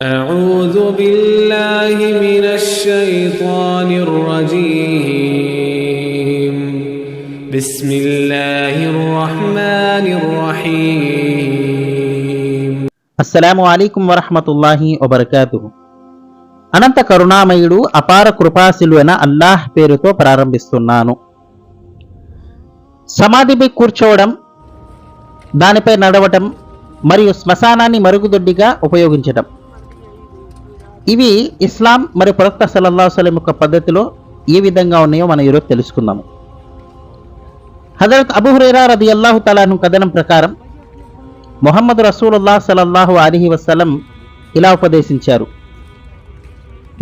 أعوذ بالله من الشيطان الرجيم بسم الله الرحمن الرحيم అస్సలాము అలైకుం వరహమతుల్లాహి వబర్కాతు అనంత కరుణామయుడు అపార కృపాశిలు అయిన అల్లాహ్ పేరుతో ప్రారంభిస్తున్నాను సమాధిపై కూర్చోవడం దానిపై నడవటం మరియు శ్మశానాన్ని మరుగుదొడ్డిగా ఉపయోగించటం ఇవి ఇస్లాం మరియు ప్రవక్త సల్లల్లా సలం యొక్క పద్ధతిలో ఏ విధంగా ఉన్నాయో మనం ఈరోజు తెలుసుకుందాము. హజరత్ అబుహురేరా రది అల్లాహు తలాను కథనం ప్రకారం మొహమ్మద్ రసూలుల్లా సలల్లాహు అలీహి వసలం ఇలా ఉపదేశించారు.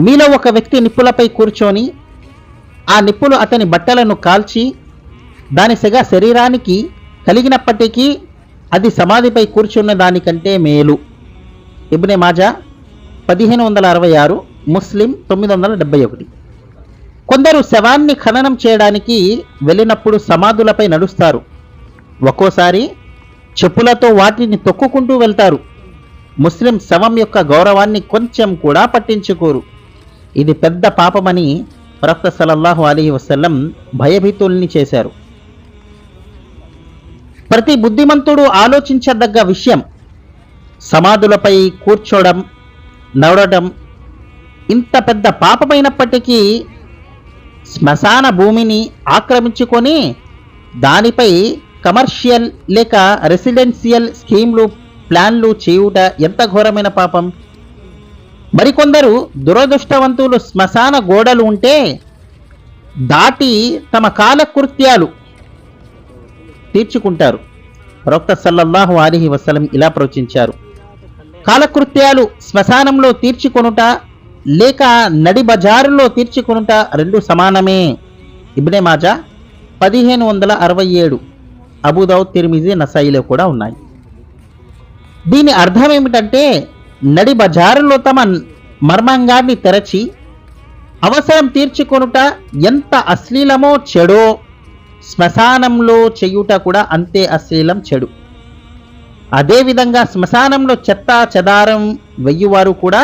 మీలో ఒక వ్యక్తి నిప్పులపై కూర్చొని ఆ నిప్పులు అతని బట్టలను కాల్చి దాని సెగ శరీరానికి కలిగినప్పటికీ అది సమాధిపై కూర్చున్న దానికంటే మేలు. ఇబ్నే మాజా పదిహేను వందల అరవై ఆరు ముస్లిం తొమ్మిది వందల డెబ్బై ఒకటి. కొందరు శవాన్ని ఖననం చేయడానికి వెళ్ళినప్పుడు సమాధులపై నడుస్తారు. ఒక్కోసారి చెప్పులతో వాటిని తొక్కుకుంటూ వెళ్తారు. ముస్లిం శవం యొక్క గౌరవాన్ని కొంచెం కూడా పట్టించుకోరు. ఇది పెద్ద పాపమని ప్రవక్త సలల్లాహు అలీ వసల్లం భయభీతుల్ని చేశారు. ప్రతి బుద్ధిమంతుడు ఆలోచించదగ్గ విషయం సమాధులపై కూర్చోవడం నడవడం ఇంత పెద్ద పాపమైనప్పటికీ శ్మశాన భూమిని ఆక్రమించుకొని దానిపై కమర్షియల్ లేక రెసిడెన్షియల్ స్కీమ్లు ప్లాన్లు చేయుట ఎంత ఘోరమైన పాపం? మరికొందరు దురదృష్టవంతులు శ్మశాన గోడలు ఉంటే దాటి తమ కాలకృత్యాలు తీర్చుకుంటారు. ప్రవక్త సల్లల్లాహు అలీహి వసలం ఇలా ప్రవచించారు. కాలకృత్యాలు శ్మశానంలో తీర్చుకొనుట లేక నడి బజారులో తీర్చుకొనుట రెండు సమానమే. ఇబ్నే మాజా పదిహేను వందల అరవై ఏడు. అబుదావుద్ తిరిమిజి నసాయిలో కూడా ఉన్నాయి. దీని అర్థం ఏమిటంటే నడి బజారులో తమ మర్మంగాన్ని తెరచి అవసరం తీర్చుకొనుట ఎంత అశ్లీలమో చెడో శ్మశానంలో చేయుట కూడా అంతే అశ్లీలం చెడు. అదేవిధంగా శ్మశానంలో చెత్త చెదారం వెయ్యువారు కూడా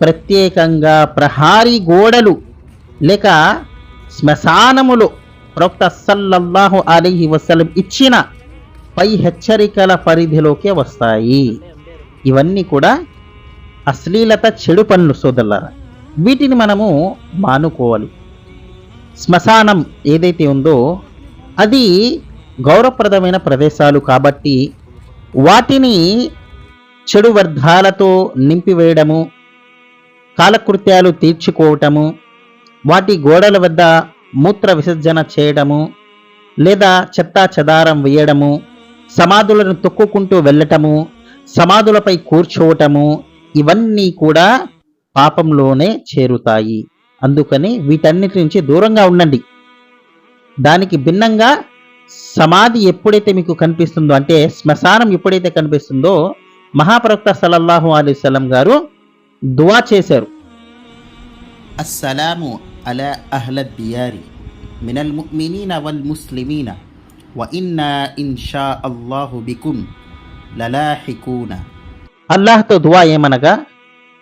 ప్రత్యేకంగా ప్రహారీ గోడలు. లేక శ్మశానములో ప్రొక్త సల్లల్లాహు అలీహి వసలం ఇచ్చిన పై హెచ్చరికల పరిధిలోకే వస్తాయి. ఇవన్నీ కూడా అశ్లీలత చెడు పనులు సోదరులారా. వీటిని మనము మానుకోవాలి. శ్మశానం ఏదైతే ఉందో అది గౌరవప్రదమైన ప్రదేశాలు కాబట్టి వాటిని చెడు వ్యర్థాలతో నింపివేయడము కాలకృత్యాలు తీర్చుకోవటము వాటి గోడల వద్ద మూత్ర విసర్జన చేయడము లేదా చెత్తా చెదారం వేయడము సమాధులను తొక్కుకుంటూ వెళ్ళటము సమాధులపై కూర్చోవటము ఇవన్నీ కూడా పాపంలోనే చేరుతాయి. అందుకని వీటన్నిటి నుంచి దూరంగా ఉండండి. దానికి భిన్నంగా సమాధి ఎప్పుడైతే మీకు కనిపిస్తుందో అంటే శ్మశానం ఎప్పుడైతే కనిపిస్తుందో మహాప్రవక్త సలల్లాహు అలీ సలం గారు దువా చేశారు. అస్సలాము అలా అహ్ల దియారి మినల్ ముమినీన వల్ ముస్లిమీన వఇన్నా ఇన్షా అల్లాహు బికుం లలాహికూన. అల్లాహ్తో దువా ఏమనగా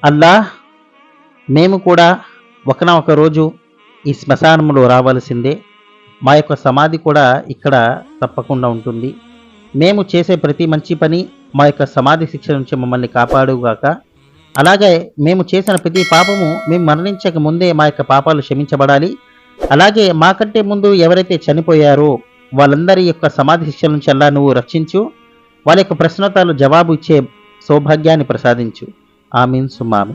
అల్లాహ్ మేము కూడా ఒకనొక రోజు ఈ శ్మశానంలో రావాల్సిందే. మా యొక్క సమాధి కూడా ఇక్కడ తప్పకుండా ఉంటుంది. మేము చేసే ప్రతి మంచి పని మా యొక్క సమాధి శిక్ష నుంచి మమ్మల్ని కాపాడుగాక. అలాగే మేము చేసిన ప్రతి పాపము మేము మరణించక ముందే మా యొక్క పాపాలు క్షమించబడాలి. అలాగే మాకంటే ముందు ఎవరైతే చనిపోయారో వాళ్ళందరి యొక్క సమాధి శిక్ష నుంచి అలా నువ్వు రక్షించు. వాళ్ళ యొక్క ప్రశ్నోత్తరాలు జవాబు ఇచ్చే సౌభాగ్యాన్ని ప్రసాదించు. ఆమీన్ సుమామి